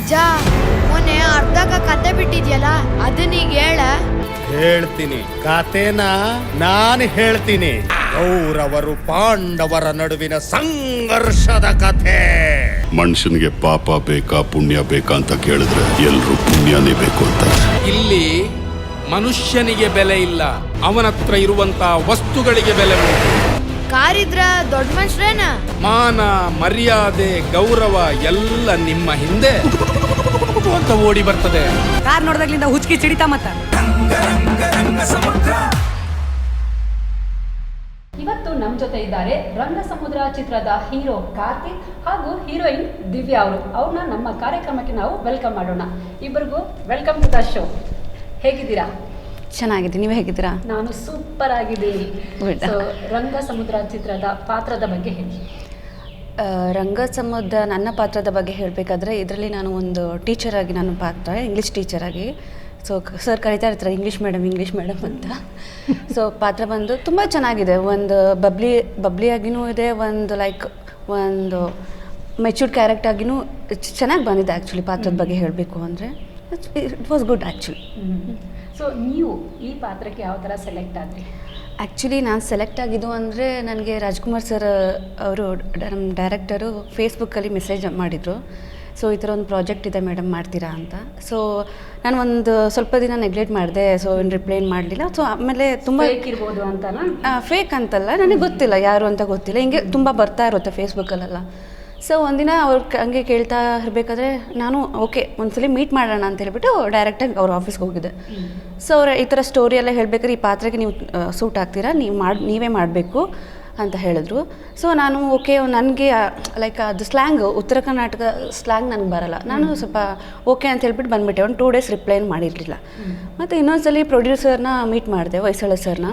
ಅಜ್ಜ ಮೊನ್ನೆ ಅರ್ಧಕ್ಕ ಕತೆ ಬಿಟ್ಟಿದ್ಯಲ್ಲ ಅದನ್ನೀಗ ಹೇಳ. ಹೇಳ್ತೀನಿ. ಕತೆನ ನಾನು ಹೇಳ್ತೀನಿ. ಕೌರವರು ಪಾಂಡವರ ನಡುವಿನ ಸಂಘರ್ಷದ ಕಥೆ. ಮನುಷ್ಯನಿಗೆ ಪಾಪ ಬೇಕಾ ಪುಣ್ಯ ಬೇಕಾ ಅಂತ ಕೇಳಿದ್ರೆ ಎಲ್ರು ಪುಣ್ಯನೇ ಬೇಕು ಅಂತ. ಇಲ್ಲಿ ಮನುಷ್ಯನಿಗೆ ಬೆಲೆ ಇಲ್ಲ. ಅವನತ್ರ ಇರುವಂತಹ ಇರುವಂತ ವಸ್ತುಗಳಿಗೆ ಬೆಲೆ ಉಂಟು. ಕಾರಿದ್ರ ದೊಡ್ಡ ಮನುಷ್ಯರೇನ? ಮಾನ ಮರ್ಯಾದೆ ಗೌರವ ಎಲ್ಲ ನಿಮ್ಮ ಹಿಂದೆ ಅಂತ ಓಡಿ ಬರ್ತದೆ. ಕಾರ್ ನೋಡ್ದಾಗ್ಲಿಂದ ಹುಚ್ಕಿ ಸಿಡಿತಾ ಮತ್ತ. ಇವತ್ತು ನಮ್ಮ ಜೊತೆ ಇದ್ದಾರೆ ರಂಗ ಸಮುದ್ರ ಚಿತ್ರದ ಹೀರೋ ಕಾರ್ತಿಕ್ ಹಾಗೂ ಹೀರೋಯಿನ್ ದಿವ್ಯಾ ಅವರು. ಅವ್ರನ್ನ ನಮ್ಮ ಕಾರ್ಯಕ್ರಮಕ್ಕೆ ನಾವು ವೆಲ್ಕಮ್ ಮಾಡೋಣ. ಇಬ್ಬರಿಗೂ ವೆಲ್ಕಮ್ ಟು ದ ಶೋ. ಹೇಗಿದ್ದೀರಾ? ಚೆನ್ನಾಗಿದೆ. ನೀವು ಹೇಗಿದ್ದೀರಾ? ನಾನು ಸೂಪರ್ ಆಗಿದ್ದೀನಿ. ರಂಗ ಸಮುದ್ರ ಚಿತ್ರದ ಪಾತ್ರದ ಬಗ್ಗೆ ಹೇಳಿ. ಸಮುದ್ರ ನನ್ನ ಪಾತ್ರದ ಬಗ್ಗೆ ಹೇಳಬೇಕಾದ್ರೆ ಇದರಲ್ಲಿ ನಾನು ಒಂದು ಟೀಚರ್ ಆಗಿ ನಾನು ಪಾತ್ರ ಇಂಗ್ಲೀಷ್ ಆಗಿ. ಸೊ ಸರ್ ಕರಿತಾ ಇರ್ತಾರೆ ಇಂಗ್ಲೀಷ್ ಮೇಡಮ್ ಇಂಗ್ಲೀಷ್ ಮೇಡಮ್ ಅಂತ. ಸೊ ಪಾತ್ರ ಬಂದು ತುಂಬ ಚೆನ್ನಾಗಿದೆ. ಒಂದು ಬಬ್ಲಿ ಬಬ್ಲಿಯಾಗಿನೂ ಇದೆ ಒಂದು ಲೈಕ್ ಒಂದು ಮೆಚೂರ್ಡ್ ಕ್ಯಾರೆಕ್ಟ್ ಆಗಿನೂ ಚೆನ್ನಾಗಿ ಬಂದಿದೆ ಆ್ಯಕ್ಚುಲಿ ಪಾತ್ರದ ಬಗ್ಗೆ ಹೇಳಬೇಕು ಅಂದರೆ. It was good actually so ನೀವು ಈ ಪಾತ್ರಕ್ಕೆ ಯಾವ ಥರ ಸೆಲೆಕ್ಟ್ ಆದ್ರಿ? ಆ್ಯಕ್ಚುಲಿ ನಾನು ಸೆಲೆಕ್ಟ್ ಆಗಿದ್ದು ಅಂದರೆ ನನಗೆ ರಾಜ್ಕುಮಾರ್ ಸರ್ ಅವರು ನಮ್ಮ ಡೈರೆಕ್ಟರು ಫೇಸ್ಬುಕ್ಕಲ್ಲಿ ಮೆಸೇಜ್ ಮಾಡಿದರು. ಸೊ ಈ ಥರ ಒಂದು ಪ್ರಾಜೆಕ್ಟ್ ಇದೆ ಮೇಡಮ್ ಮಾಡ್ತೀರಾ ಅಂತ. ಸೊ ನಾನು ಒಂದು ಸ್ವಲ್ಪ ದಿನ ನೆಗ್ಲೆಕ್ಟ್ ಮಾಡಿದೆ ಸೊ ಏನು ರಿಪ್ಲೈ ಮಾಡಲಿಲ್ಲ. ಸೊ ಆಮೇಲೆ ತುಂಬ ಇರ್ಬೋದು ಅಂತಲ್ಲ ಫೇಕ್ ಅಂತಲ್ಲ ನನಗೆ ಗೊತ್ತಿಲ್ಲ ಯಾರು ಅಂತ ಗೊತ್ತಿಲ್ಲ. ಹಿಂಗೆ ತುಂಬ ಬರ್ತಾ ಇರುತ್ತೆ ಫೇಸ್ಬುಕ್ಕಲ್ಲೆಲ್ಲ ಸೊ ಒಂದಿನ ಅವ್ರು ಹಂಗೆ ಕೇಳ್ತಾ ಇರಬೇಕಾದ್ರೆ ನಾನು ಓಕೆ ಒಂದ್ಸಲಿ ಮೀಟ್ ಮಾಡೋಣ ಅಂತ ಹೇಳ್ಬಿಟ್ಟು ಡೈರೆಕ್ಟಾಗಿ ಅವ್ರ ಆಫೀಸ್ಗೆ ಹೋಗಿದ್ದೆ. ಸೊ ಅವ್ರು ಈ ಥರ ಸ್ಟೋರಿ ಎಲ್ಲ ಹೇಳಬೇಕಾದ್ರೆ ಈ ಪಾತ್ರಕ್ಕೆ ನೀವು ಸೂಟ್ ಆಗ್ತೀರಾ? ನೀವು ಮಾಡಿ, ನೀವೇ ಮಾಡಬೇಕು ಅಂತ ಹೇಳಿದ್ರು. ಸೊ ನಾನು ಓಕೆ ನನಗೆ ಲೈಕ್ ಅದು ಸ್ಲ್ಯಾಂಗ್ ಉತ್ತರ ಕರ್ನಾಟಕ ಸ್ಲ್ಯಾಂಗ್ ನನಗೆ ಬರಲ್ಲ. ನಾನು ಸ್ವಲ್ಪ ಓಕೆ ಅಂತ ಹೇಳ್ಬಿಟ್ಟು ಬಂದ್ಬಿಟ್ಟೆ. ಒಂದು ಟೂ ಡೇಸ್ ರಿಪ್ಲೈನ್ ಮಾಡಿರಲಿಲ್ಲ. ಮತ್ತು ಇನ್ನೊಂದ್ಸಲಿ ಪ್ರೊಡ್ಯೂಸರ್ನ ಮೀಟ್ ಮಾಡಿದೆ, ಹೊಯ್ಸಳ ಸರ್ನ.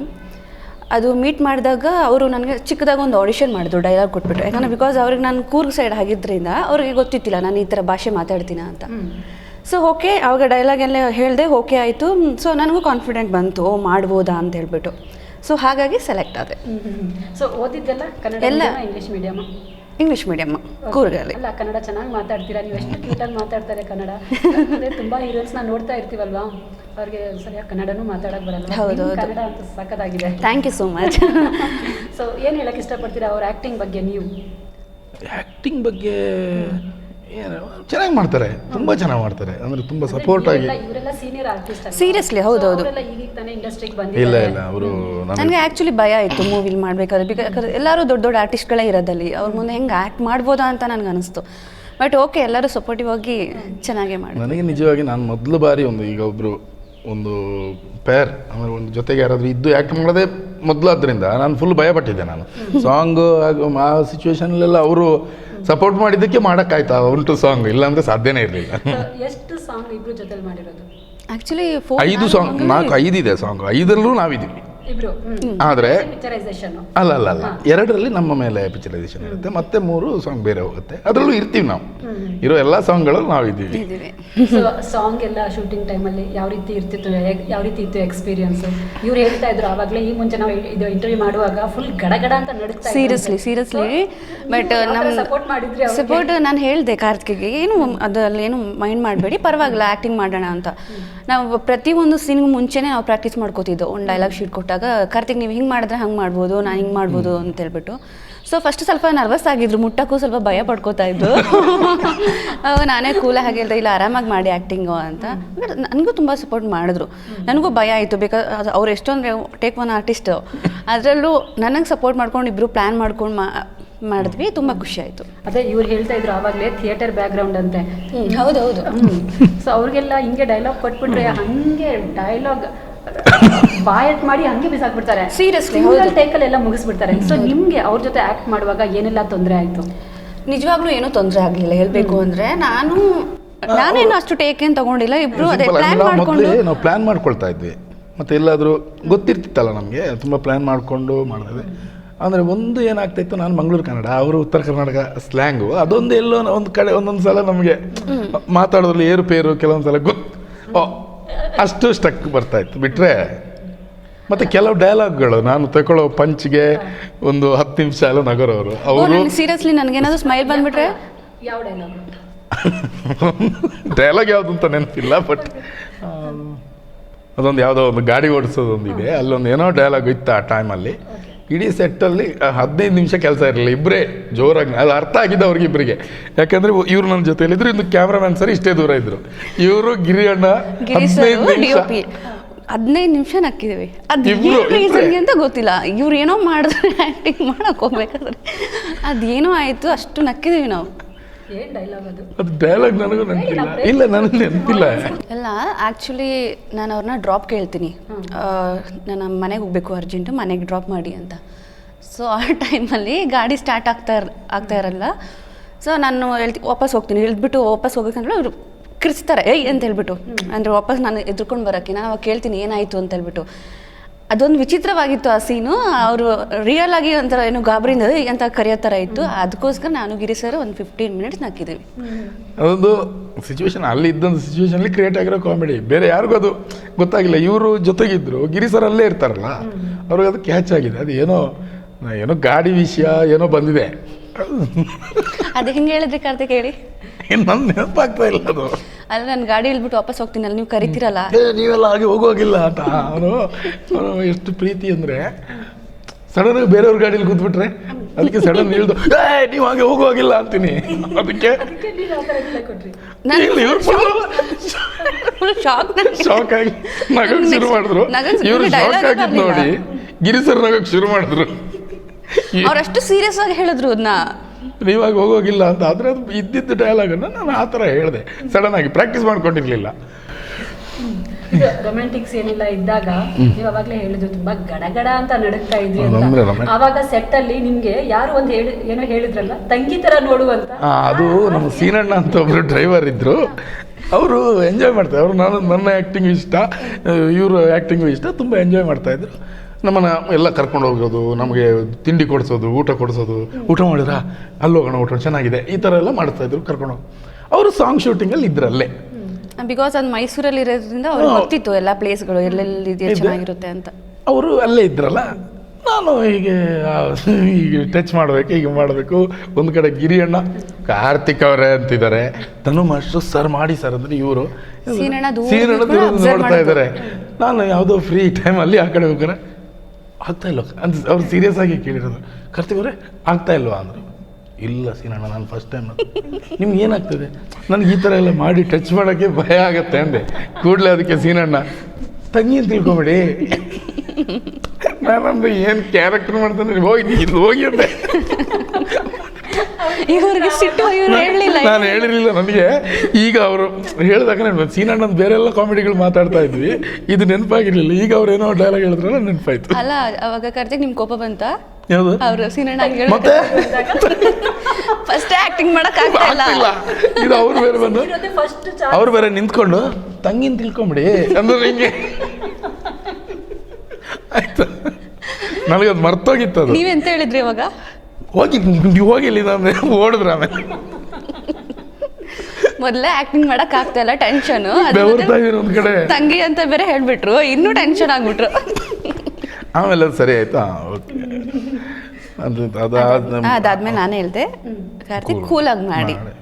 ಅದು ಮೀಟ್ ಮಾಡಿದಾಗ ಅವರು ನನಗೆ ಚಿಕ್ಕದಾಗ ಒಂದು ಆಡಿಷನ್ ಮಾಡಿದ್ರು ಡೈಲಾಗ್ ಕೊಟ್ಬಿಟ್ಟು ಯಾಕಂದರೆ ಬಿಕಾಸ್ ಅವ್ರಿಗೆ ನಾನು ಕೂರ್ಗ್ ಸೈಡ್ ಆಗಿದ್ದರಿಂದ ಅವ್ರಿಗೆ ಗೊತ್ತಿತ್ತಿಲ್ಲ ನಾನು ಈ ಥರ ಭಾಷೆ ಮಾತಾಡ್ತೀನ ಅಂತ. ಸೊ ಓಕೆ ಅವಾಗ ಡೈಲಾಗ್ ಎಲ್ಲ ಹೇಳಿದೆ ಓಕೆ ಆಯಿತು. ಸೊ ನನಗೂ ಕಾನ್ಫಿಡೆಂಟ್ ಬಂತು ಓ ಮಾಡ್ಬೋದಾ ಅಂತ ಹೇಳ್ಬಿಟ್ಟು. ಸೊ ಹಾಗಾಗಿ ಸೆಲೆಕ್ಟ್ ಆದೆ. ಸೊ ಓದಿದ್ದೆಲ್ಲ ಕನ್ನಡ ಎಲ್ಲ. ಇಂಗ್ಲೀಷ್ ಮೀಡಿಯಮ್ ಇಂಗ್ಲೀಷ್ ಮೀಡಿಯಮ್ ಕೂರ್ಗಲ್ಲಿ. ಅಲ್ಲ ಕನ್ನಡ ಚೆನ್ನಾಗಿ ಮಾತಾಡ್ತೀರಾ? ನೀವು ಎಷ್ಟು ಕ್ಯೂಟಾಗಿ ಮಾತಾಡ್ತಾರೆ ಕನ್ನಡ? ತುಂಬ ಹೀರೋಸ್ನ ನೋಡ್ತಾ ಇರ್ತೀವಲ್ವಾ? ಅವ್ರಿಗೆ ಸರಿಯಾಗಿ ಕನ್ನಡನೂ ಮಾತಾಡಕ್ ಬರಲ್ಲ. ಹೌದು, ಹೌದು. ಕನ್ನಡ ಅಂತ ಸಖತ್ತಾಗಿದೆ. Thank you so much so ಏನ್ ಹೇಳಕ್ ಇಷ್ಟಪಡ್ತೀರಾ ಅವ್ರ ಆಕ್ಟಿಂಗ್ ಬಗ್ಗೆ ನೀವು? ಆ್ಯಕ್ಟಿಂಗ್ ಬಗ್ಗೆ ಏನು ಚೆನ್ನಾಗಿ ಮಾಡ್ತಾರೆ. ತುಂಬ ಚೆನ್ನಾಗಿ ಮಾಡ್ತಾರೆ. ಅಂದರೆ ತುಂಬ ಸಪೋರ್ಟ್ ಆಗಿ. ಇವರೆಲ್ಲ- ಸೀನಿಯರ್ ಆರ್ಟಿಸ್ಟ್ Seriously, ಹೌದು, ಹೌದು. ತಾನೇ ಇಂಡಸ್ಟ್ರಿಗೆ ಇಲ್ಲ ಬಂದಿದ್ದಾರೆ. ಇಲ್ಲ ಅವರು ನನಗೆ ಆ್ಯಕ್ಚುಲಿ ಭಯ ಇತ್ತು ಮೂವಿಲಿ ಮಾಡಬೇಕಾದ್ರೆ. ಬಿಕಾಸ್ ಎಲ್ಲರೂ ದೊಡ್ಡ ದೊಡ್ಡ ಆರ್ಟಿಸ್ಟ್ಗಳೇ ಇರೋದಲ್ಲಿ. ಅವ್ರ ಮುಂದೆ ಹೆಂಗೆ ಆ್ಯಕ್ಟ್ ಮಾಡ್ಬೋದಾ ಅಂತ ನನಗೆ ಅನಿಸ್ತು. ಬಟ್ ಓಕೆ ಎಲ್ಲರೂ ಸಪೋರ್ಟಿವ್ ಆಗಿ ಚೆನ್ನಾಗೇ ಮಾಡಿ ನನಗೆ ನಿಜವಾಗಿ ನಾನು ಮೊದಲು ಬಾರಿ ಒಂದು ಈಗ ಒಬ್ಬರು ಒಂದು ಪೇರ್ ಆಮೇಲೆ ಒಂದು ಜೊತೆಗೆ ಯಾರಾದರೂ ಇದ್ದು ಆ್ಯಕ್ಟ್ ಮಾಡೋದೇ ಮೊದಲು ಆದ್ದರಿಂದ ನಾನು ಫುಲ್ ಭಯಪಟ್ಟಿದ್ದೆ ನಾನು. ಸಾಂಗು ಹಾಗೂ ಆ ಸಿಚುವೇಶನ್ಲೆಲ್ಲ ಅವರು ಸಪೋರ್ಟ್ ಮಾಡಿದ್ದಕ್ಕೆ ಮಾಡೋಕ್ಕಾಯ್ತಾ ಉಂಟು ಸಾಂಗ್ ಇಲ್ಲಾಂದರೆ ಸಾಧ್ಯನೇ ಇರಲಿಲ್ಲ. ಎಷ್ಟು ಸಾಂಗ್ ಇಬ್ಬರು ಜೊತೆಲಿ ಮಾಡಿರೋದು? ಆ್ಯಕ್ಚುಲಿ ಐದು ಸಾಂಗ್ ನಾಲ್ಕು ಐದಿದೆ ಸಾಂಗ್ ಐದರಲ್ಲೂ ನಾವಿದ್ದೀವಿ. ಆದರೆ ಅಲ್ಲ ಅಲ್ಲ ಅಲ್ಲ ಎರಡರಲ್ಲಿ ನಮ್ಮ ಮೇಲೆ ಪಿಕ್ಚರೈಸೇಷನ್ ಇರುತ್ತೆ ಮತ್ತೆ ಮೂರು ಸಾಂಗ್ ಬೇರೆ ಹೋಗುತ್ತೆ. ಅದರಲ್ಲೂ ಇರ್ತೀವಿ ನಾವು. ಇರೋ ಎಲ್ಲ ಸಾಂಗ್ಗಳಲ್ಲಿ ನಾವು ಇದ್ದೀವಿ. ಸಾಂಗ್ ಎಲ್ಲ ಶೂಟಿಂಗ್ ಟೈಮಲ್ಲಿ ಯಾವ ರೀತಿ ಇರ್ತಿತ್ತು ಯಾವ ರೀತಿ ಇತ್ತು ಎಕ್ಸ್ಪೀರಿಯನ್ಸ್ ಇವ್ರು ಹೇಳ್ತಾ ಇದ್ರು ಆವಾಗಲೇ ಈ ಮುಂಚೆ ನಾವು ಇದು ಇಂಟರ್ವ್ಯೂ ಮಾಡುವಾಗ ಫುಲ್ ಗಡಗಡ ಅಂತ ನಡೀತಾ ಸೀರಿಯಸ್ಲಿ ಸೀರಿಯಸ್ಲಿ ಬಟ್ ನಮ್ಮ ಸಪೋರ್ಟ್ ಮಾಡಿದ್ರಿ ಸಪೋರ್ಟ್ ನಾನು ಹೇಳಿದೆ ಕಾರ್ತಿಕ್ಗೆ ಏನು ಅದರಲ್ಲಿ ಏನು ಮೈಂಡ್ ಮಾಡಬೇಡಿ ಪರವಾಗಿಲ್ಲ ಆ್ಯಕ್ಟಿಂಗ್ ಮಾಡೋಣ ಅಂತ. ನಾವು ಪ್ರತಿಯೊಂದು ಸೀನ್ಗೂ ಮುಂಚೆನೇ ನಾವು ಪ್ರಾಕ್ಟೀಸ್ ಮಾಡ್ಕೋತಿದ್ದೆವು ಒಂದು ಡೈಲಾಗ್ ಶೀಟ್ ಕೊಟ್ಟಾಗ. ಕಾರ್ತಿಕ್ ನೀವು ಹಿಂಗೆ ಮಾಡಿದ್ರೆ ಹಂಗೆ ಮಾಡ್ಬೋದು ನಾನು ಹಿಂಗೆ ಮಾಡ್ಬೋದು ಅಂತ ಹೇಳ್ಬಿಟ್ಟು. ಸೊ ಫಸ್ಟ್ ಸ್ವಲ್ಪ ನರ್ವಸ್ ಆಗಿದ್ರು ಮುಟ್ಟಕ್ಕೂ ಸ್ವಲ್ಪ ಭಯ ಪಡ್ಕೋತಾ ಇದ್ದು ನಾನೇ ಕೂಲ ಹಾಗೆ ಹೇಳ್ದೆ ಇಲ್ಲ ಆರಾಮಾಗಿ ಮಾಡಿ ಆ್ಯಕ್ಟಿಂಗು ಅಂತ. ನನಗೂ ತುಂಬ ಸಪೋರ್ಟ್ ಮಾಡಿದ್ರು. ನನಗೂ ಭಯ ಆಯಿತು ಬೇಕಾದ್ರೆ ಅವ್ರು ಎಷ್ಟೊಂದು ಟೇಕ್ ಒನ್ ಆರ್ಟಿಸ್ಟ್ ಅದರಲ್ಲೂ ನನಗೆ ಸಪೋರ್ಟ್ ಮಾಡ್ಕೊಂಡು ಇಬ್ಬರು ಪ್ಲ್ಯಾನ್ ಮಾಡ್ಕೊಂಡು ಮಾ ಮಾಡಿದ್ವಿ ತುಂಬ ಖುಷಿ ಆಯಿತು. ಅದೇ ಇವ್ರು ಹೇಳ್ತಾ ಇದ್ರು ಆವಾಗಲೇ ಥಿಯೇಟರ್ ಬ್ಯಾಕ್ ಗ್ರೌಂಡ್ ಅಂತೆ ಹೌದು ಹೌದು ಸೊ ಅವ್ರಿಗೆಲ್ಲ ಹಿಂಗೆ ಡೈಲಾಗ್ ಕೊಟ್ಬಿಟ್ರೆ ಹಂಗೆ ಡೈಲಾಗ್ ಬಾಯಟ್ ಮಾಡಿ ಹಂಗೆ ಬಿಸಾಕ್ಬಿಡ್ತಾರೆ. ಸೀರಿಯಸ್ಲಿ ಸಿಂಗಲ್ ಟೇಕಲ್ ಎಲ್ಲ ಮುಗಿಸ್ಬಿಡ್ತಾರೆ. ಸೊ ನಿಮಗೆ ಅವ್ರ ಜೊತೆ ಆಕ್ಟ್ ಮಾಡುವಾಗ ಏನೆಲ್ಲ ತೊಂದರೆ ಆಯ್ತು? ನಿಜವಾಗ್ಲೂ ಏನೂ ತೊಂದರೆ ಆಗಲಿಲ್ಲ ಹೇಳಬೇಕು ಅಂದರೆ. ನಾನು ನಾನೇನು ಅಷ್ಟು ಟೇಕ್ ಏನು ತಗೊಂಡಿಲ್ಲ ಇಬ್ರು ಅದೇ ನಾವು ಮಾಡಿಕೊಂಡು ನಾವು ಪ್ಲ್ಯಾನ್ ಮಾಡ್ಕೊಳ್ತಾ ಇದ್ವಿ. ಮತ್ತು ಎಲ್ಲಾದರೂ ಗೊತ್ತಿರ್ತಿತ್ತಲ್ಲ ನಮಗೆ ತುಂಬ ಪ್ಲ್ಯಾನ್ ಮಾಡಿಕೊಂಡು ಮಾಡಿದ್ವಿ ಅಂದರೆ ಒಂದು ಏನಾಗ್ತಾಯಿತ್ತು ನಾನು ಮಂಗಳೂರು ಕನ್ನಡ ಅವರು ಉತ್ತರ ಕರ್ನಾಟಕ ಸ್ಲ್ಯಾಂಗು ಅದೊಂದು ಎಲ್ಲೋ ಒಂದು ಕಡೆ ಒಂದೊಂದು ಸಲ ನಮಗೆ ಮಾತಾಡೋದ್ರಲ್ಲಿ ಏರುಪೇರು ಕೆಲವೊಂದು ಸಲ ಗೊತ್ತು ಓ ಅಷ್ಟು ಸ್ಟಕ್ ಬರ್ತಾ ಇತ್ತು. ಬಿಟ್ಟರೆ ಮತ್ತು ಕೆಲವು ಡೈಲಾಗ್ಗಳು ನಾನು ತಗೊಳ್ಳೋ ಪಂಚ್ಗೆ ಒಂದು ಹತ್ತು ನಿಮಿಷ ಎಲ್ಲ ನಗರವರು ಅವರು ಸೀರಿಯಸ್ಲಿ ನನಗೇನಾದ್ರು ಸ್ಮೈಲ್ ಬಂದ್ಬಿಟ್ರೆ? ಯಾವ ಡೈಲಾಗ್ ಡೈಲಾಗ್ ಯಾವುದು ಅಂತ ನೆನಪಿಲ್ಲ ಬಟ್ ಅದೊಂದು ಯಾವುದೋ ಒಂದು ಗಾಡಿ ಓಡಿಸೋದೊಂದಿದೆ. ಅಲ್ಲೊಂದು ಏನೋ ಡೈಲಾಗ್ ಇತ್ತು ಆ ಟೈಮಲ್ಲಿ ಇಡೀ ಸೆಟ್ಟಲ್ಲಿ ಹದಿನೈದು ನಿಮಿಷ ಕೆಲಸ ಇರಲಿಲ್ಲ. ಇಬ್ಬರೇ ಜೋರಾಗಿ ಅದು ಅರ್ಥ ಆಗಿದೆ ಅವ್ರಿಗೆ ಇಬ್ಬರಿಗೆ ಯಾಕಂದ್ರೆ ಇವರು ನನ್ನ ಜೊತೆಯಲ್ಲಿದ್ದರು ಇನ್ನು ಕ್ಯಾಮ್ರಾಮ್ಯಾನ್ ಸರ್ ಇಷ್ಟೇ ದೂರ ಇದ್ದರು ಇವರು ಗಿರಿ ಅಣ್ಣ ಹದಿನೈದು ನಿಮಿಷ. ಹದಿನೈದು ನಿಮಿಷ ನಕ್ಕಿದೀವಿ ಅದು ರೀಸನ್ಗೆ ಅಂತ ಗೊತ್ತಿಲ್ಲ. ಇವ್ರು ಏನೋ ಮಾಡಿದ್ರೆ ಆ್ಯಕ್ಟಿಂಗ್ ಮಾಡೋಕೆ ಹೋಗ್ಬೇಕಾದ್ರೆ. ಅದೇನೋ ಆಯಿತು ಅಷ್ಟು ನಕ್ಕಿದ್ದೀವಿ ನಾವು. ಅದು? ಅದು ಡೈಲಾಗ್ ನನಗೂ ನೆನಪಿಲ್ಲ. ಇಲ್ಲ ನನಗೆ ನೆನಪಿಲ್ಲ. ಎಲ್ಲ ಆ್ಯಕ್ಚುಲಿ ನಾನು ಅವ್ರನ್ನ ಡ್ರಾಪ್ ಕೇಳ್ತೀನಿ. ನಾನು ಮನೆಗೆ ಹೋಗಬೇಕು ಅರ್ಜೆಂಟು ಮನೆಗೆ ಡ್ರಾಪ್ ಮಾಡಿ ಅಂತ. ಸೊ ಆ ಟೈಮಲ್ಲಿ ಗಾಡಿ ಸ್ಟಾರ್ಟ್ ಆಗ್ತಾ ಇರ್ ಆಗ್ತಾ ಇರಲ್ಲ. ಸೊ ನಾನು ಹೇಳ್ತಿ ವಾಪಸ್ ಹೋಗ್ತೀನಿ. ಇಳಿದ್ಬಿಟ್ಟು ವಾಪಸ್ ಹೋಗ್ಬೇಕಂದ್ರೆ ಅವರು ಕಿರ್ಸ್ತಾರೆ ಏಯ್ ಅಂತ ಹೇಳ್ಬಿಟ್ಟು. ಅಂದರೆ ವಾಪಸ್ ನಾನು ಎದ್ರುಕೊಂಡು ಬರೋಕ್ಕೆ ನಾನು ಅವಾಗ ಕೇಳ್ತೀನಿ ಏನಾಯಿತು ಅಂತ ಹೇಳ್ಬಿಟ್ಟು. ಅದೊಂದು ವಿಚಿತ್ರವಾಗಿತ್ತು ಆ ಸೀನು. ಅವರು ರಿಯಲ್ ಆಗಿ ಒಂಥರ ಏನು ಗಾಬರಿಂದ ಅಂತ ಕರೆಯೋ ಥರ ಇತ್ತು. ಅದಕ್ಕೋಸ್ಕರ ನಾನು ಗಿರಿ ಸರ್ ಒಂದು ಫಿಫ್ಟೀನ್ ಮಿನಿಟ್ಸ್ ನಾಕಿದ್ದೀವಿ ಅದೊಂದು ಸಿಚುವೇಶನ್ ಅಲ್ಲಿ ಇದ್ದಂಥ ಸಿಚುವೇಶನಲ್ಲಿ ಕ್ರಿಯೇಟ್ ಆಗಿರೋ ಕಾಮಿಡಿ ಬೇರೆ ಯಾರಿಗೂ ಅದು ಗೊತ್ತಾಗಿಲ್ಲ. ಇವರು ಜೊತೆಗಿದ್ರು. ಗಿರಿ ಸರ್ ಅಲ್ಲೇ ಇರ್ತಾರಲ್ಲ. ಅವ್ರಿಗೆ ಅದು ಕ್ಯಾಚ್ ಆಗಿದೆ ಅದು ಏನೋ ಏನೋ ಗಾಡಿ ವಿಷಯ ಏನೋ ಬಂದಿದೆ. ಅದು ಹೆಂಗೆ ಹೇಳಿದ್ರಿ ಕಾರ್ತಿಕ್ ಹೇಳಿ? ನನ್ನ ನೆನಪಾಗ್ತಾ ಇಲ್ಲ ಅದು. ಅಲ್ಲ ನಾನು ಗಾಡಿ ಇಳ್ಬಿಟ್ಟು ವಾಪಸ್ ಹೋಗ್ತೀನಲ್ಲ ನೀವು ಕರಿತೀರಲ್ಲ? ಏ ನೀವೆಲ್ಲ ಹಾಗೆ ಹೋಗೋಗಿಲ್ಲ ಅಂತ. ಅವನು ಅವನು ಎಷ್ಟು ಪ್ರೀತಿ ಅಂದರೆ ಸಡನ್ ಬೇರೆಯವ್ರ ಗಾಡೀಲಿ ಕೂತ್ಬಿಟ್ರೆ ಅದಕ್ಕೆ ಸಡನ್ ಹೇಳ್ದು ಏ ನೀವು ಹಾಗೆ ಹೋಗೋಗಿಲ್ಲ ಅಂತೀನಿ. ಅದಕ್ಕೆ ಇಲ್ಲ, ಇವ್ರು ಫುಲ್ ಶಾಕ್ ಶಾಕ್ ಆಗಿ ನಗಕ್ ಶುರು ಮಾಡಿದ್ರು. ನಗಕ್ ಇವ್ರು ಶುರು ಶಾಕ್ dialogue ಆಗಿದ್ ನೋಡಿ ಗಿರಿ ಸರ್ ನಗಕ್ ಶುರು ಮಾಡಿದ್ರು. ಅವ್ರಷ್ಟು ಸೀರಿಯಸ್ ಆಗಿ ಹೇಳಿದ್ರು ಅದನ್ನ ನೀವಾಗ ಹೋಗೋಗಿಲ್ಲ ಅಂತ ಆದರೆ ಅದು ಇದ್ದಿದ್ದ ಡೈಲಾಗನ್ನು ನಾನು ಆ ಥರ ಹೇಳಿದೆ. ಸಡನ್ ಆಗಿ ಪ್ರಾಕ್ಟೀಸ್ ಮಾಡ್ಕೊಂಡಿರ್ಲಿಲ್ಲ. ರೊಮ್ಯಾಂಟಿಕ್ಸ್ ಏನಿಲ್ಲ ಇದ್ದಾಗ ನೀವು ಅವಾಗಲೇ ಹೇಳಿದ್ರು ತುಂಬಾ ಗಡಗಡ ಅಂತ ನಡಕ್ತಾ ಇದ್ರಿ ಆವಾಗ ಸೆಟ್ ಅಲ್ಲಿ ನಿಮ್ಗೆ ಯಾರು ಒಂದು ಹೇಳಿ ಏನೋ ಹೇಳಿದ್ರಲ್ಲ ತಂಗಿ ತರ ನೋಡುವಂತ? ಅದು ನಮ್ಮ ಸೀನಣ್ಣ ಅಂತ ಒಬ್ರು ಡ್ರೈವರ್ ಇದ್ರು. ಅವರು ಎಂಜಾಯ್ ಮಾಡ್ತಾರೆ. ಅವರು ನಾನು ನನ್ನ ಆ್ಯಕ್ಟಿಂಗು ಇಷ್ಟ ಇವರು ಆ್ಯಕ್ಟಿಂಗು ಇಷ್ಟ ತುಂಬ ಎಂಜಾಯ್ ಮಾಡ್ತಾಯಿದ್ರು ನಮ್ಮನ್ನ ಎಲ್ಲ ಕರ್ಕೊಂಡು ಹೋಗೋದು ನಮಗೆ ತಿಂಡಿ ಕೊಡಿಸೋದು ಊಟ ಕೊಡಿಸೋದು. ಊಟ ಮಾಡಿದ್ರಾ? ಅಲ್ಲಿ ಹೋಗೋಣ ಊಟ ಚೆನ್ನಾಗಿದೆ. ಈ ಥರ ಎಲ್ಲ ಮಾಡ್ತಾಯಿದ್ರು ಕರ್ಕೊಂಡು ಹೋಗಿ ಅವರು ಸಾಂಗ್ ಶೂಟಿಂಗಲ್ಲಿ ಇದ್ರಲ್ಲೇ. ಬಿಕಾಸ್ ಅದು ಮೈಸೂರಲ್ಲಿ ಇರೋದ್ರಿಂದ ಅವ್ರಿಗೆ. ಗೊತ್ತಿತ್ತು ಎಲ್ಲ ಪ್ಲೇಸ್ಗಳು ಎಲ್ಲೆಲ್ಲಿ. ಚೆನ್ನಾಗಿರುತ್ತೆ ಅಂತ. ಅವರು ಅಲ್ಲೇ ಇದ್ರಲ್ಲ ನಾನು ಹೀಗೆ ಹೀಗೆ ಟಚ್ ಮಾಡಬೇಕು ಹೀಗೆ ಮಾಡಬೇಕು. ಒಂದು ಕಡೆ ಗಿರಿಯಣ್ಣ ಕಾರ್ತಿಕ್ ಅವರೇ ಅಂತಿದ್ದಾರೆ. ತನು ಮಾಸ್ಟರ್ ಸರ್ ಮಾಡಿ ಸರ್ ಅಂದ್ರೆ ಇವರು. ಸೀನಣ್ಣ ನೋಡ್ತಾ ಇದ್ದಾರೆ. ನಾನು ಯಾವುದೋ ಫ್ರೀ ಟೈಮಲ್ಲಿ ಆ ಕಡೆ ಹೋಗ್ರೆ ಆಗ್ತಾ ಇಲ್ಲ ಅಂತ ಅವ್ರು ಸೀರಿಯಸ್ ಆಗಿ ಕೇಳಿರೋದು. ಕರ್ತೀವ್ರೆ ಆಗ್ತಾ ಇಲ್ವಾ ಅಂದರು. ಇಲ್ಲ ಸೀನಣ್ಣ, ನಾನು ಫಸ್ಟ್ ಟೈಮ್ ನಿಮ್ಗೆ ಏನಾಗ್ತದೆ? ನನಗೆ ಈ ಥರ ಎಲ್ಲ ಮಾಡಿ ಟಚ್ ಮಾಡೋಕ್ಕೆ ಭಯ ಆಗುತ್ತೆ ಅಂದೆ. ಕೂಡಲೇ ಅದಕ್ಕೆ ಸೀನಣ್ಣ, ತಂಗಿ ಅಂತ ತಿಳ್ಕೊಬೇಡಿ. ನಾನು ಏನು ಕ್ಯಾರೆಕ್ಟರ್ ಮಾಡ್ತಾನೆ ಹೋಗಿ ಹೋಗಿ ಅಂದೆ. ಇವ್ರಿಗೆ ಸಿಟ್ಟು ಇವ್ರು ಹೇಳಲಿಲ್ಲ ನಾನು ಹೇಳಿರಲಿಲ್ಲ ನನಗೆ. ಈಗ ಅವರು ಹೇಳಿದಾಗ ನೆನಪು ಸೀನಣ್ಣನ ಬೇರೆ ಎಲ್ಲ ಕಾಮಿಡಿಗಳು ಮಾತಾಡ್ತಾ ಇದ್ವಿ. ಇದು ನೆನಪಾಗಿರ್ಲಿಲ್ಲ. ಈಗ ಅವ್ರು ಏನೋ ಡೈಲಾಗ್ ಹೇಳಿದ್ರಲ್ಲ ನೆನಪಾಯ್ತು. ಅಲ್ಲ ಅವಾಗ ಕಾರ್ತಿಕ್ ನಿಮ್ ಕೋಪ ಬಂತ? ಯಾವುದು? ಅವ್ರು ಸೀನಣ್ಣ ಮತ್ತೆ? ಫಸ್ಟ್ ಆಕ್ಟಿಂಗ್ ಮಾಡಕ್ ಆಗ್ತಾ ಇಲ್ಲ. ಆಗ್ತಿಲ್ಲ. ಇದು ಅವ್ರು ಬೇರೆ ಬಂದು. ಫಸ್ಟ್ ಅವ್ರು ಬೇರೆ ನಿಂತ್ಕೊಂಡು ತಂಗಿನ ತಿಳ್ಕೊಂಬಿಡಿ ಅಂದ್ರೆ ಹಿಂಗೆ ಆಯ್ತು. ನನಗದು ಮರ್ತೋಗಿತ್ತು ಅದು. ನೀವೆಂತ ಹೇಳಿದ್ರಿ ಅವಾಗ? ಹೋಗಿ ನೀವು ಹೋಗಿಲ್ಲ ನಾನು ಓಡಿದ್ರ ಆಮೇಲೆ. ಮೊದ್ಲೇ ಆಕ್ಟಿಂಗ್ ಮಾಡಕ್ ಆಗ್ತಾ ಇಲ್ಲ ಟೆನ್ಷನ್ ಬೆವರ್ತಾ ಇದೀನಿ ಒಂದ್ ಕಡೆ. ತಂಗಿ ಅಂತ ಬೇರೆ ಹೇಳ್ಬಿಟ್ರು ಇನ್ನೂ ಟೆನ್ಷನ್ ಆಗ್ಬಿಟ್ರು. ಆಮೇಲೆ ಅದು ಸರಿ ಆಯ್ತಾ? ಓಕೆ ಅದು ಅದಾದ ಅದಾದ್ಮೇಲೆ ನಾನು ಹೇಳ್ದೆ ಕಾರ್ತಿಕ್ ಕೂಲಾಗಿ ಮಾಡಿ. ಮಾಡಿ.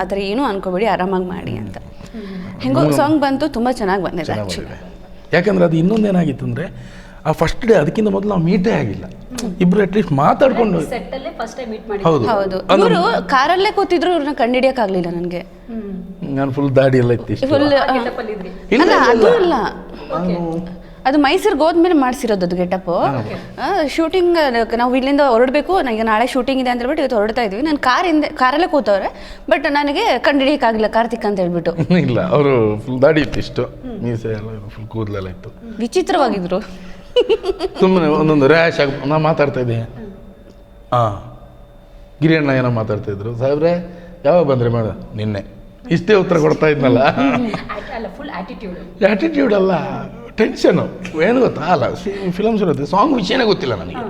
ಆ ಥರ ಏನೂ ಅನ್ಕೋಬೇಡಿ ಆರಾಮಾಗಿ ಮಾಡಿ ಅಂತ. ಹೆಂಗೋ ಸಾಂಗ್ ಬಂತು ತುಂಬಾ ಚೆನ್ನಾಗಿ ಬಂದಿದೆ ಆಕ್ಚುಲಿ ಯಾಕಂದ್ರೆ ಅದು ಇನ್ನೊಂದೇನಾಗಿತ್ತು ಅಂದರೆ ಆ ಫಸ್ಟ್ ಡೇ ಅದಕ್ಕಿಂತ ಮೊದಲು ನಾವು ಮೀಟೇ ಆಗಿಲ್ಲ. ಇಬ್ರು ಅಟ್ಲೀಸ್ಟ್ ಮಾತಾಡ್ಕೊಂಡು ಸೆಟ್ ಅಲ್ಲೇ ಫಸ್ಟ್ ಟೈಮ್ ಮೀಟ್ ಮಾಡಿ ಹೌದು. ಹೌದು. ಇವರು ಕಾರಲ್ಲೇ ಕೂತಿದ್ರು ಇವ್ರನ್ನ ಕಂಡಿಡಿಯಕ್ ಆಗ್ಲಿಲ್ಲ ನನಗೆ ನಾನು ಫುಲ್ ದಾಡಿ ಎಲ್ಲ ಇತ್ತು ಇಷ್ಟು ಫುಲ್ ಅಲ್ಲಿ ಅದು ಮೈಸೂರ್ ಇಲ್ಲ ಅದು ಮೈಸೂರಿಗೆ ಹೋದ್ಮೇಲೆ ಮಾಡಿಸಿರೋದು ಅದು ಗೆಟಪ್ ಶೂಟಿಂಗ್ ನಾವು ಇಲ್ಲಿಂದ ಹೊರಡಬೇಕು ನನಗೆ ನಾಳೆ ಶೂಟಿಂಗ್ ಇದೆ ಅಂತ ಹೇಳ್ಬಿಟ್ಟು ಇವತ್ತು ಹೊರಡ್ತಾ ಇದ್ವಿ. ನಾನು ಕಾರಿಂದ ಕಾರಲ್ಲೇ ಕೂತವ್ರೆ ಬಟ್ ನನಗೆ ಕಂಡಿಡಿಯಕ್ಕಾಗಿಲ್ಲ ಕಾರ್ತಿಕ್ ಅಂತ ಹೇಳ್ಬಿಟ್ಟು. ಇಲ್ಲ ಅವರು ಫುಲ್ ದಾಡಿ ಇತ್ತು ಇಷ್ಟು. ಮೀಸೆ ಎಲ್ಲ ಫುಲ್ ಕೂದಲೆಲ್ಲ ಇತ್ತು. ವಿಚಿತ್ರವಾಗಿದ್ರು. ಸುಮ್ಮನೆ ಒಂದೊಂದು ರ್ಯಾಶ್ ಆಗಿ ನಾನು ಮಾತಾಡ್ತಾ ಇದ್ದೆ. ಹಾಂ ಗಿರಿಯಣ್ಣ ಏನೋ ಮಾತಾಡ್ತಾ ಇದ್ರು. ಸಾಹೇಬ್ರೆ ಯಾವಾಗ ಬಂದ್ರಿ ಮೇಡ? ನಿನ್ನೆ. ಇಷ್ಟೇ ಉತ್ತರ ಕೊಡ್ತಾ ಇದ್ನಲ್ಲ. ಅಲ್ಲ ಫುಲ್ ಆಟಿಟ್ಯೂಡ್ ಆ್ಯಟಿಟ್ಯೂಡ್ ಅಲ್ಲ ಟೆನ್ಷನು ಏನು ಗೊತ್ತಾ? ಅಲ್ಲ ಫಿಲಮ್ಸ್ ಇರುತ್ತೆ ಸಾಂಗ್ ವಿಷಯನೇ ಗೊತ್ತಿಲ್ಲ ನನಗೆ.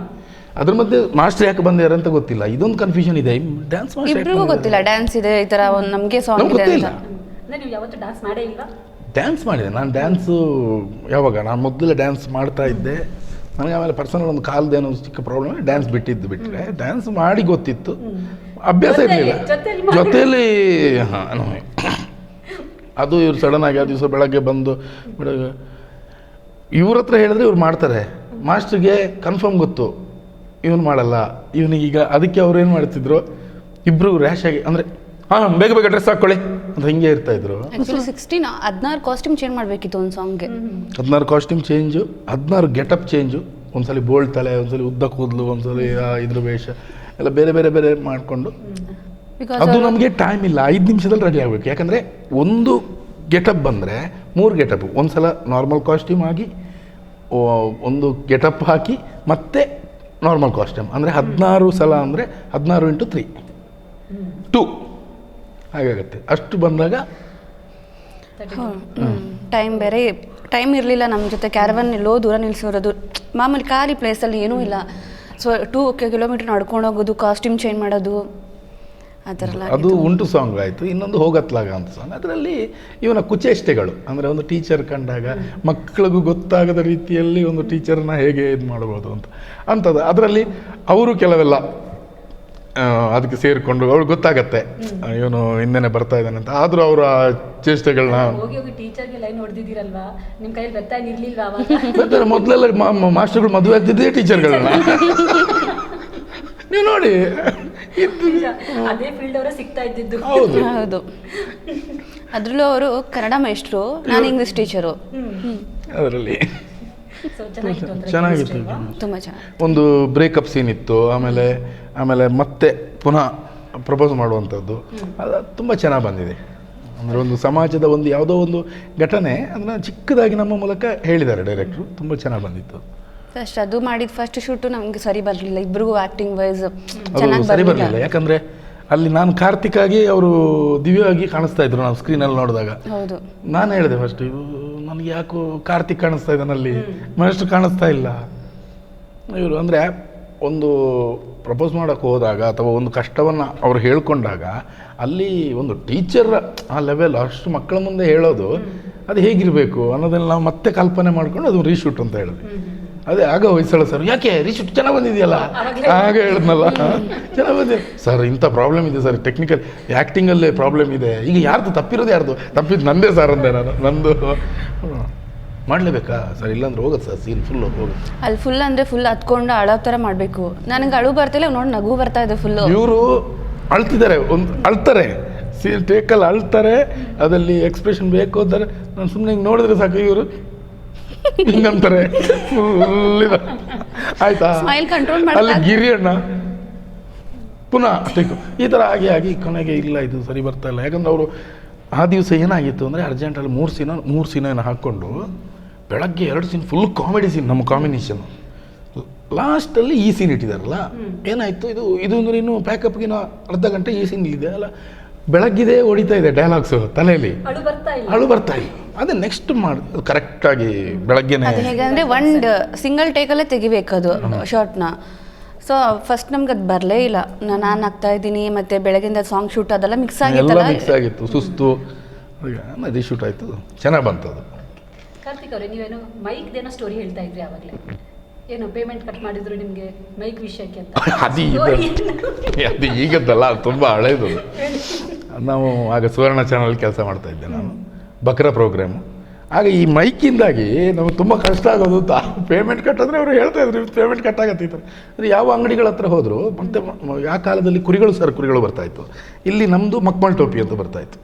ಅದ್ರ ಮಧ್ಯೆ ಮಾಸ್ಟರ್ ಯಾಕೆ ಬಂದ್ಯಾರ ಅಂತ ಗೊತ್ತಿಲ್ಲ. ಇದೊಂದು ಕನ್ಫ್ಯೂಷನ್ ಇದೆ. ಡ್ಯಾನ್ಸ್ ಇಬ್ರಿಗೂ ಗೊತ್ತಿಲ್ಲ. ಡ್ಯಾನ್ಸ್ ಇದೆ ಈ ತರ ಒಂದು ನಮಗೆ ಸಾಂಗ್ ಡ್ಯಾನ್ಸ್ ಗೊತ್ತಿಲ್ಲ. ಡ್ಯಾನ್ಸ್ ಮಾಡಿದೆ. ನಾನು ಡ್ಯಾನ್ಸು ಯಾವಾಗ? ನಾನು ಮೊದಲೇ ಡ್ಯಾನ್ಸ್ ಮಾಡ್ತಾ ಇದ್ದೆ. ನನಗೆ ಆಮೇಲೆ ಪರ್ಸನಲ್ ಒಂದು ಕಾಲ್ದೇನೋ ಚಿಕ್ಕ ಪ್ರಾಬ್ಲಮ್ ಡ್ಯಾನ್ಸ್ ಬಿಟ್ಟಿದ್ದು ಬಿಟ್ಟರೆ ಡ್ಯಾನ್ಸ್ ಮಾಡಿ ಗೊತ್ತಿತ್ತು. ಅಭ್ಯಾಸ ಇರಲಿಲ್ಲ. ಜೊತೆಲಿ ಜೊತೆಯಲ್ಲಿ ಹಾಂ ಅದು ಇವ್ರು ಸಡನ್ ಆಗಿ ಆ ದಿವಸ ಬೆಳಗ್ಗೆ ಬಂದು ಬೆಳಗ್ಗೆ ಇವ್ರ ಹತ್ರ ಹೇಳಿದ್ರೆ ಇವ್ರು ಮಾಡ್ತಾರೆ. ಮಾಸ್ಟ್ರಿಗೆ ಕನ್ಫರ್ಮ್ ಗೊತ್ತು. ಇವನು ಮಾಡಲ್ಲ. ಇವನಿಗೆ ಈಗ ಅದಕ್ಕೆ ಅವ್ರು ಏನು ಮಾಡ್ತಿದ್ರು? ಇಬ್ಬರು ರ್ಯಾಶ್ ಆಗಿ ಅಂದರೆ ಹಾಂ ಬೇಗ ಬೇಗ ಡ್ರೆಸ್ ಹಾಕೊಳ್ಳಿ. ಅಂತ ಹಿಂಗೆ ಇರ್ತಾ ಇದ್ರು. ಆ್ಯಕ್ಚುಲಿ ಸಿಕ್ಸ್ಟೀನ್ ಹದಿನಾರು ಕಾಸ್ಟ್ಯೂಮ್ ಚೇಂಜ್ ಮಾಡಬೇಕಿತ್ತು ಒಂದು ಸಾಂಗ್ಗೆ ಹದಿನಾರು ಕಾಸ್ಟ್ಯೂಮ್ ಚೇಂಜು ಹದಿನಾರು ಗೆಟಪ್ ಚೇಂಜು ಒಂದ್ಸಲಿ ಬೋಲ್ಡ್ ತಲೆ ಒಂದ್ಸಲಿ ಉದ್ದ ಕೂದಲು ಒಂದ್ಸಲಿ ಆ ಇದ್ರ ವೇಷ. ಎಲ್ಲ ಬೇರೆ ಬೇರೆ ಬೇರೆ ಮಾಡಿಕೊಂಡು. ಬಿಕಾಸ್ ಅದು ನಮಗೆ ಟೈಮ್ ಇಲ್ಲ. ಐದು ನಿಮಿಷದಲ್ಲಿ ರೆಡಿ ಆಗಬೇಕು. ಯಾಕಂದರೆ ಒಂದು ಗೆಟಪ್ ಬಂದರೆ ಮೂರು ಗೆಟಪ್ ಒಂದ್ಸಲ ನಾರ್ಮಲ್ ಕಾಸ್ಟ್ಯೂಮ್ ಆಗಿ ಓ, ಒಂದು ಗೆಟಪ್ ಹಾಕಿ ಮತ್ತೆ ನಾರ್ಮಲ್ ಕಾಸ್ಟ್ಯೂಮ್ ಅಂದರೆ ಹದಿನಾರು ಸಲ ಅಂದರೆ ಹದಿನಾರು ಇಂಟು ತ್ರೀ ಟು ಹಾಗಾಗತ್ತೆ. ಅಷ್ಟು ಬಂದಾಗ ಟೈಮ್ ಬೇರೆ ಟೈಮ್ ಇರಲಿಲ್ಲ ನಮ್ಮ ಜೊತೆ ಕ್ಯಾರವನ್ ಎಲ್ಲೋ ದೂರ ನಿಲ್ಲಿಸಿರೋದು ಮಾಮೂಲಿ ಖಾಲಿ ಪ್ಲೇಸಲ್ಲಿ ಏನೂ ಇಲ್ಲ. ಸೊ ಟೂ ಕಿಲೋಮೀಟರ್ ನಡ್ಕೊಂಡು ಹೋಗೋದು ಕಾಸ್ಟ್ಯೂಮ್ ಚೇಂಜ್ ಮಾಡೋದು ಆ ಥರ ಎಲ್ಲ ಅದು ಉಂಟು ಸಾಂಗ್ ಆಯಿತು. ಇನ್ನೊಂದು ಹೋಗತ್ಲಾಗ ಅಂತ ಸಾಂಗ್ ಅದರಲ್ಲಿ ಇವನ ಕುಚೇಷ್ಟೆಗಳು. ಅಂದರೆ ಒಂದು ಟೀಚರ್ ಕಂಡಾಗ ಮಕ್ಕಳಿಗೂ ಗೊತ್ತಾಗದ ರೀತಿಯಲ್ಲಿ ಒಂದು ಟೀಚರ್ನ ಹೇಗೆ ಇದು ಮಾಡ್ಬೋದು ಅಂತ. ಅಂಥದ್ದು. ಅದರಲ್ಲಿ ಅವರು ಕೆಲವೆಲ್ಲ ಅದಕ್ಕೆ ಸೇರಿಕೊಂಡು ಅವ್ರಿಗೆ ಗೊತ್ತಾಗತ್ತೆ. ಇವನು ಹಿಂದೆನೆ ಬರ್ತಾ ಇದ್ದಾನೆ ಅಂತ. ಆದರೂ ಅವರ ಚೇಷ್ಟೆಗಳನ್ನ ಹೋಗಿ ಹೋಗಿ ಟೀಚರ್ಗೆ ಲೈನ್ ಹೊಡೆದಿದ್ದೀರಲ್ವಾ? ನಿಮ್ಮ ಕೈಯಲ್ಲಿ ಬೆತ್ತ ಇರ್ಲಿಲ್ವಾ ಅವಾಗ? ಬರ್ತಾರೆ ಮೊದಲೆಲ್ಲ ಮಾಸ್ಟರ್ಗಳು ಮದುವೆ ಆಗ್ತಿದ್ದೆ ಟೀಚರ್ಗಳನ್ನ. ನೀವು ನೋಡಿ. ಅದೇ ಫೀಲ್ಡ್ ಅವರೇ ಸಿಗ್ತಾ ಇದ್ದಿದ್ದು. ಹೌದು. ಹೌದು. ಅದರಲ್ಲೂ ಅವರು ಕನ್ನಡ ಮೇಷ್ಟ್ರು ನಾನು ಇಂಗ್ಲೀಷ್ ಟೀಚರು ಅದರಲ್ಲಿ. ಚೆನ್ನಾಗಿತ್ತು? ತುಂಬ ಚೆನ್ನಾಗಿ. ಒಂದು ಬ್ರೇಕಪ್ ಸೀನ್ ಇತ್ತು. ಆಮೇಲೆ ಆಮೇಲೆ ಮತ್ತೆ ಪುನಃ ಪ್ರಪೋಸ್ ಮಾಡುವಂಥದ್ದು. ಅದು ತುಂಬ ಚೆನ್ನಾಗಿ ಬಂದಿದೆ. ಅಂದರೆ ಒಂದು ಸಮಾಜದ ಒಂದು ಯಾವುದೋ ಒಂದು ಘಟನೆ ಅದನ್ನು ಚಿಕ್ಕದಾಗಿ ನಮ್ಮ ಮೂಲಕ ಹೇಳಿದ್ದಾರೆ ಡೈರೆಕ್ಟ್ರು ತುಂಬ ಚೆನ್ನಾಗಿ ಬಂದಿತ್ತು. ಫಸ್ಟ್ ಅದು ಮಾಡಿದ ಫಸ್ಟ್ ಶೂಟು ನಮಗೆ ಸರಿ ಬರಲಿಲ್ಲ. ಇಬ್ಬರಿಗೂ ಆ್ಯಕ್ಟಿಂಗ್ ವೈಸ್ ಚೆನ್ನಾಗಿ ಸರಿ ಬರಲಿಲ್ಲ. ಯಾಕಂದರೆ ಅಲ್ಲಿ ನಾನು ಕಾರ್ತಿಕ್ ಆಗಿ ಅವರು ದಿವ್ಯವಾಗಿ ಕಾಣಿಸ್ತಾ ಇದ್ರು ನಾವು ಸ್ಕ್ರೀನಲ್ಲಿ ನೋಡಿದಾಗ. ಹೌದು. ನಾನು ಹೇಳಿದೆ ಫಸ್ಟ್ ಇದು ನನಗೆ ಯಾಕೋ ಕಾರ್ತಿಕ್ ಕಾಣಿಸ್ತಾ ಇದ್ದಾನಲ್ಲಿ ಮಹೇಶ್ರು ಕಾಣಿಸ್ತಾ ಇಲ್ಲ. ಇವರು ಅಂದರೆ ಒಂದು ಪ್ರಪೋಸ್ ಮಾಡೋಕ್ಕೆ ಹೋದಾಗ ಅಥವಾ ಒಂದು ಕಷ್ಟವನ್ನು ಅವ್ರು ಹೇಳ್ಕೊಂಡಾಗ ಅಲ್ಲಿ ಒಂದು ಟೀಚರ್ ಆ ಲೆವೆಲ್ ಅಷ್ಟು ಮಕ್ಕಳ ಮುಂದೆ ಹೇಳೋದು, ಅದು ಹೇಗಿರಬೇಕು ಅನ್ನೋದನ್ನು ನಾವು ಮತ್ತೆ ಕಲ್ಪನೆ ಮಾಡ್ಕೊಂಡು ಅದು ರೀಶೂಟ್ ಅಂತ ಹೇಳಿದ್ವಿ. ಅದೇ ಆಗ ಹೊಯ್ಸಳ ಸರ್. ಯಾಕೆ? ರಿಸಿಪ್ಟ್ ಚೆನ್ನಾಗಿ ಬಂದಿದೆಯಲ್ಲ? ಆಗ ಹೇಳಿದ್ನಲ್ಲ? ಚೆನ್ನಾಗಿ ಬಂದಿದೆ. ಸರ್ ಇಂಥ ಪ್ರಾಬ್ಲಮ್ ಇದೆ ಸರ್. ಟೆಕ್ನಿಕಲ್ ಆ್ಯಕ್ಟಿಂಗಲ್ಲೇ ಪ್ರಾಬ್ಲಮ್ ಇದೆ. ಈಗ ಯಾರ್ದು? ತಪ್ಪಿರೋದು ಯಾರ್ದು? ತಪ್ಪಿದ್ದು ನಂದೇ ಸರ್ ಅಂದೆ ನಾನು. ನಂದು. ಮಾಡಲೇಬೇಕಾ? ಸರ್ ಇಲ್ಲಾಂದ್ರೆ ಹೋಗುತ್ತೆ ಸರ್. ಸೀನ್ ಫುಲ್ ಹೋಗುತ್ತೆ. ಅಲ್ಲಿ ಫುಲ್ ಅಂದರೆ ಫುಲ್ ಹತ್ಕೊಂಡು ಅಳೋ ಥರ ಮಾಡಬೇಕು. ನನಗೆ ಅಳು ಬರ್ತಿಲ್ಲ ನೋಡಿ ನಗು ಬರ್ತಾ ಇದೆ ಫುಲ್ ಇವರು ಅಳ್ತಿದ್ದಾರೆ. ಒಂದು ಅಳ್ತಾರೆ. ಸೀನ್ ಟೇಕಲ್ಲಿ ಅಳ್ತಾರೆ. ಅದರಲ್ಲಿ ಎಕ್ಸ್ಪ್ರೆಷನ್ ಬೇಕು ಅಂತಾರೆ. ನಾನು ಸುಮ್ಮನೆ ಹಿಂಗೆ ನೋಡಿದ್ರೆ ಸಾಕು ಇವರು. ಹಿಂಗಂತಾರೆ. ಆಯ್ತಾ? ಅಲ್ಲಿ ಗಿರಿ ಅಣ್ಣ ಪುನಃ ಟೇಕು ಈ ಥರ ಆಗಿ ಆಗಿ ಕೊನೆಗೆ ಇಲ್ಲ ಇದು ಸರಿ ಬರ್ತಾ ಇಲ್ಲ. ಯಾಕಂದ್ರೆ ಅವರು ಆ ದಿವಸ ಏನಾಗಿತ್ತು ಅಂದರೆ ಅರ್ಜೆಂಟಲ್ಲಿ ಮೂರು ಸೀನ ಮೂರು ಸೀನ ಹಾಕ್ಕೊಂಡು ಬೆಳಗ್ಗೆ ಎರಡು ಸೀನ್ ಫುಲ್ ಕಾಮಿಡಿ ಸೀನ್ ನಮ್ಮ ಕಾಂಬಿನೇಷನ್ ಲಾಸ್ಟಲ್ಲಿ ಈ ಸೀನ್ ಇಟ್ಟಿದಾರಲ್ಲ? ಏನಾಯಿತು ಇದು? ಇದು ಅಂದ್ರೆ ಇನ್ನು ಪ್ಯಾಕಪ್ಗಿನ ಅರ್ಧ ಗಂಟೆ ಈ ಸೀನ್ ಇದೆ ಅಲ್ಲ ಬೆಳಗ್ಗಿದೆ ಹೊಡಿತಾ ಇದೆ ಡೈಲಾಗ್ಸು ತಲೆಯಲ್ಲಿ. ಅಳು ಬರ್ತಾ ಇಲ್ಲ. ಅದೇ ನೆಕ್ಸ್ಟ್ ಮಾಡಿ ಕರೆಕ್ಟಾಗಿ ಬೆಳಗ್ಗೆನೆ ಅದು ಹೇಗಂದ್ರೆ ಒಂದು ಸಿಂಗಲ್ ಟೇಕಲ್ಲೇ ತೆಗಿಬೇಕು ಅದು ಶಾರ್ಟ್ನ ಸೊ ಫಸ್ಟ್ ನಮ್ಗೆ ಅದು ಬರಲೇ ಇಲ್ಲ. ನಾನು ಆಗ್ತಾ ಇದ್ದೀನಿ ಮತ್ತೆ ಬೆಳಗಿಂದ ಸಾಂಗ್ ಶೂಟ್ ಅದೆಲ್ಲ ಮಿಕ್ಸ್ ಎಲ್ಲ ಆಗಿತ್ತಲ್ಲ? ಮಿಕ್ಸ್ ಆಗಿತ್ತು ಸುಸ್ತು. ಶೂಟ್ ಆಯ್ತು ಚೆನ್ನಾಗಿ ಬಂತು ಅದು ಕಾರ್ತಿಕ್ ಅವರೇ ನೀವೇನು ಮೈಕ್ದೇನೋ ಸ್ಟೋರಿ ಹೇಳ್ತಾ ಇದ್ರಿ ಆವಾಗಲೇ? ಏನು ಪೇಮೆಂಟ್ ಕಟ್ ಮಾಡಿದ್ರು ನಿಮಗೆ ಮೈಕ್ ವಿಷಯಕ್ಕೆ ಅಂತ? ಅದು ಈಗ ಇದು ಅದು ಈಗದ್ದಲ್ಲ ಅದು ತುಂಬ ಹಳೇದು. ನಾವು ಆಗ ಸುವರ್ಣ ಚಾನಲ್ ಕೆಲಸ ಮಾಡ್ತಾ ಇದ್ದೆ ನಾನು. ಬಕ್ರಾ ಪ್ರೋಗ್ರಾಮು ಆಗ ಈ ಮೈಕಿಂದಾಗಿ ನಮಗೆ ತುಂಬ ಕಷ್ಟ ಆಗೋದು ಅಂತ. ಪೇಮೆಂಟ್ ಕಟ್ಟಿದ್ರೆ ಅವರು ಹೇಳ್ತಾ ಇದ್ರು ಪೇಮೆಂಟ್ ಕಟ್ ಅಂದರೆ ಯಾವ ಅಂಗಡಿಗಳ ಹತ್ರ ಹೋದರು ಮತ್ತೆ ಆ ಕಾಲದಲ್ಲಿ ಕುರಿಗಳು ಸರ್ ಕುರಿಗಳು ಬರ್ತಾಯಿತ್ತು ಇಲ್ಲಿ ನಮ್ಮದು ಮಕ್ಮಲ್ ಟೋಪಿ ಅಂತ ಬರ್ತಾಯಿತ್ತು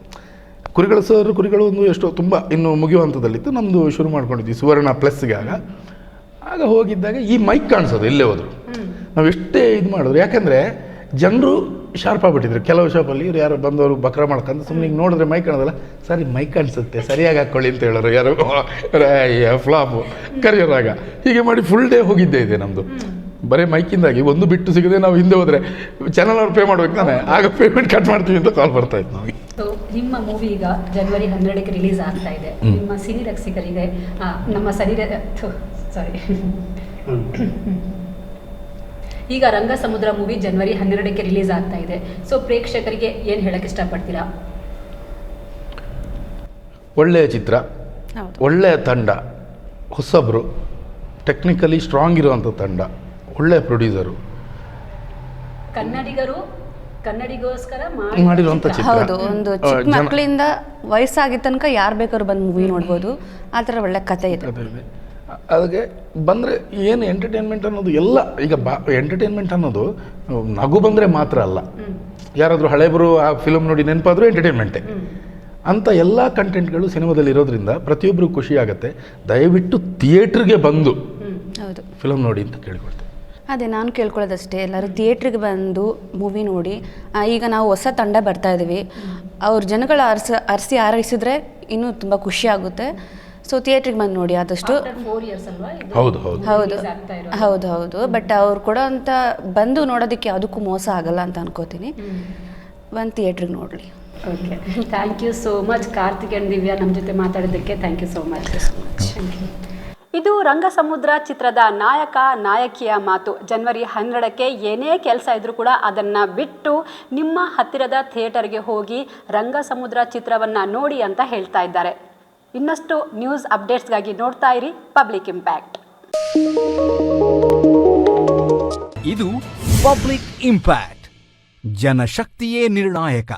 ಕುರಿಗಳು ಸರ್ ಕುರಿಗಳು ಒಂದು ಎಷ್ಟೋ ತುಂಬ ಇನ್ನು ಮುಗಿಯುವ ಹಂತದಲ್ಲಿತ್ತು ನಮ್ಮದು ಶುರು ಮಾಡ್ಕೊಂಡಿದ್ವಿ ಸುವರ್ಣ ಪ್ಲಸ್ಗೆ ಆಗ. ಆಗ ಹೋಗಿದ್ದಾಗ ಈ ಮೈಕ್ ಕಾಣಿಸೋದು ಇಲ್ಲೇ ಹೋದ್ರು. ನಾವು ಎಷ್ಟೇ ಇದು ಮಾಡಿದ್ರು ಯಾಕಂದರೆ ಜನರು ಶಾರ್ಪ್ ಆಗಿಬಿಟ್ಟಿದ್ರು. ಕೆಲವು ಶಾಪಲ್ಲಿ ಇವ್ರು ಯಾರು ಬಂದವರು ಬಕ್ರ ಮಾಡ್ಕೊಂಡು ಸುಮ್ಮನೆ ಹಿಂಗೆ ನೋಡಿದ್ರೆ ಮೈಕ್ ಕಾಣೋದಲ್ಲ ಸರಿ ಮೈಕ್ ಕಾಣಿಸುತ್ತೆ ಸರಿಯಾಗಿ ಹಾಕ್ಕೊಳ್ಳಿ ಅಂತ ಹೇಳೋರು ಯಾರು. ಫ್ಲಾಪು ಕರಿಯೋರಾಗ ಹೀಗೆ ಮಾಡಿ ಫುಲ್ ಡೇ ಹೋಗಿದ್ದೇ ಇದೆ ನಮ್ಮದು ಬರೀ ಮೈಕಿಂದಾಗಿ ಒಂದು ಬಿಟ್ಟು ಸಿಗದೆ ನಾವು ಹಿಂದೆ ಹೋದರೆ ಚಾನಲ್ ಅವ್ರು ಪೇ ಮಾಡ್ಬೇಕು ತಾನೆ? ಆಗ ಪೇಮೆಂಟ್ ಕಟ್ ಮಾಡ್ತೀವಿ ಅಂತ ಕಾಲ್ ಬರ್ತಾ ಇತ್ತು ನಮಗೆ. ನಿಮ್ಮ ಮೂವಿ ಈಗ ಜನವರಿ ಹನ್ನೆರಡಕ್ಕೆ ರಿಲೀಸ್ ಆಗ್ತಾ ಇದೆ. ನಿಮ್ಮ ಸಿನಿ ರಕ್ಷಕರಿಗೆ ಆ, ನಮ್ಮ ಸರಿ ಸಾರಿ ಈಗ ರಂಗ ಸಮುದ್ರ ಮೂವಿ ಜನವರಿ ಹನ್ನೆರಡಕ್ಕೆ ರಿಲೀಸ್ ಆಗ್ತಾ ಇದೆ. ಸೊ ಪ್ರೇಕ್ಷಕರಿಗೆ ಏನು ಹೇಳಕ್ ಇಷ್ಟಪಡ್ತೀರಾ? ಒಳ್ಳೆಯ ಚಿತ್ರ ಹೌದು. ಒಳ್ಳೆಯ ತಂಡ ಹೊಸಬ್ರು ಟೆಕ್ನಿಕಲಿ ಸ್ಟ್ರಾಂಗ್ ಇರುವಂಥ ತಂಡ ಒಳ್ಳೆಯ ಪ್ರೊಡ್ಯೂಸರು ಕನ್ನಡಿಗರು ಕನ್ನಡಿಗೋಸ್ಕರ ಮಾಡಿರುವಂಥ ಚಿತ್ರ. ಹೌದು ಒಂದು ಚಿಕ್ಕ ಮಕ್ಕಳಿಂದ ವಯಸ್ಸಾಗಿದ್ದ ತನಕ ಯಾರು ಬೇಕಾದ್ರೂ ಬಂದು ಮೂವಿ ನೋಡ್ಬೋದು. ಆ ಥರ ಒಳ್ಳೆ ಕತೆ ಇದೆ. ಅದಕ್ಕೆ ಬಂದರೆ ಏನು ಎಂಟರ್ಟೈನ್ಮೆಂಟ್ ಅನ್ನೋದು ಎಲ್ಲ ಈಗ ಬಾ ಎಂಟರ್ಟೈನ್ಮೆಂಟ್ ಅನ್ನೋದು ನಗು ಬಂದರೆ ಮಾತ್ರ ಅಲ್ಲ. ಯಾರಾದರೂ ಹಳೆಬರು ಆ ಫಿಲಮ್ ನೋಡಿ ನೆನಪಾದರೂ ಎಂಟರ್ಟೈನ್ಮೆಂಟೇ ಅಂತ ಎಲ್ಲ ಕಂಟೆಂಟ್ಗಳು ಸಿನಿಮಾದಲ್ಲಿ ಇರೋದ್ರಿಂದ ಪ್ರತಿಯೊಬ್ಬರು ಖುಷಿ ಆಗುತ್ತೆ. ದಯವಿಟ್ಟು ಥಿಯೇಟ್ರಿಗೆ ಬಂದು ಹೌದು. ಫಿಲಮ್ ನೋಡಿ ಅಂತ ಕೇಳ್ಕೊಳ್ತೇನೆ ಅದೇ ನಾನು ಕೇಳ್ಕೊಳ್ಳೋದಷ್ಟೇ ಎಲ್ಲರೂ ಥಿಯೇಟ್ರಿಗೆ ಬಂದು ಮೂವಿ ನೋಡಿ ಆ, ಈಗ ನಾವು ಹೊಸ ತಂಡ ಬರ್ತಾ ಇದ್ದೀವಿ ಅವ್ರ ಜನಗಳ ಅರ್ಸ ಅರಸಿ ಆರೈಸಿದ್ರೆ ಇನ್ನೂ ತುಂಬ ಖುಷಿ ಆಗುತ್ತೆ. ಸೊ ಥಿಯೇಟ್ರಿಗೆ ಬಂದು ನೋಡಿ ಆದಷ್ಟು. ಫೋರ್ ಇಯರ್ಸ್ ಅಲ್ವಾ? ಹೌದು ಹೌದು. ಹೌದು. ಹೌದು ಹೌದು. ಬಟ್ ಅವ್ರು ಕೊಡೋ ಅಂತ ಬಂದು ನೋಡೋದಕ್ಕೆ ಯಾವುದಕ್ಕೂ ಮೋಸ ಆಗಲ್ಲ ಅಂತ ಅನ್ಕೋತೀನಿ. ಒಂದು ಥಿಯೇಟ್ರಿಗೆ ನೋಡಲಿ. Okay thank you so much Karthik and Divya ನಮ್ಮ ಜೊತೆ ಮಾತಾಡೋದಕ್ಕೆ ಥ್ಯಾಂಕ್ ಯು ಸೋ ಮಚ್ ಇದು ರಂಗಸಮುದ್ರ ಚಿತ್ರದ ನಾಯಕ ನಾಯಕಿಯ ಮಾತು. ಜನವರಿ ಹನ್ನೆರಡಕ್ಕೆ ಏನೇ ಕೆಲಸ ಇದ್ರೂ ಕೂಡ ಅದನ್ನು ಬಿಟ್ಟು ನಿಮ್ಮ ಹತ್ತಿರದ ಥಿಯೇಟರ್ಗೆ ಹೋಗಿ ರಂಗಸಮುದ್ರ ಚಿತ್ರವನ್ನು ನೋಡಿ ಅಂತ ಹೇಳ್ತಾ ಇದ್ದಾರೆ. ಇನ್ನಷ್ಟು ನ್ಯೂಸ್ ಅಪ್ಡೇಟ್ಸ್ಗಾಗಿ ನೋಡ್ತಾ ಇರಿ ಪಬ್ಲಿಕ್ ಇಂಪ್ಯಾಕ್ಟ್ ಇದು ಪಬ್ಲಿಕ್ ಇಂಪ್ಯಾಕ್ಟ್ ಜನಶಕ್ತಿಯೇ ನಿರ್ಣಾಯಕ.